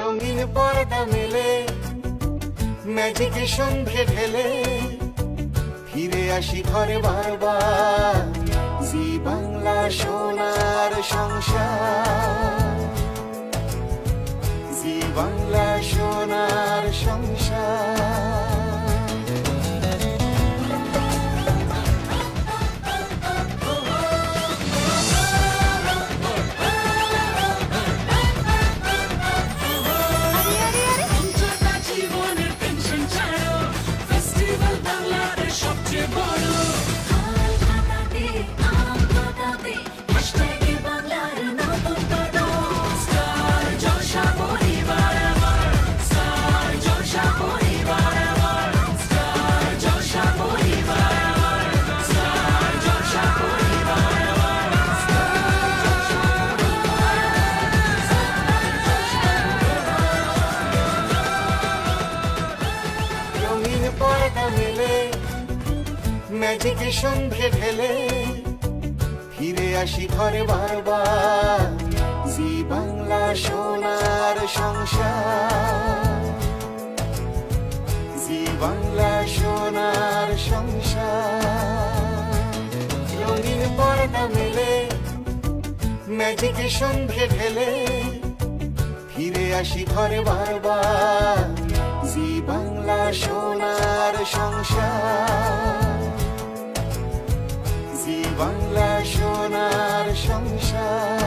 রঙিন পর্দা মেলে ম্যাজিক সন্ধে ঢেলে। ফিরে আসি ঘরে বারবার, জি বাংলা সোনার সংসার। জি বাংলা ম্যাজিক সন্ধে ঢেলে ফিরে আসি ঘরে বারবার। জি বাংলা সোনার সংসার। জি বাংলা সোনার সংসার। রঙিন পর্দা মেলে ম্যাজিক সন্ধে ঢেলে ফিরে আসি ঘরে বারবার। জি বাংলা সোনার সংসার। বাংলা সোনার সংসার।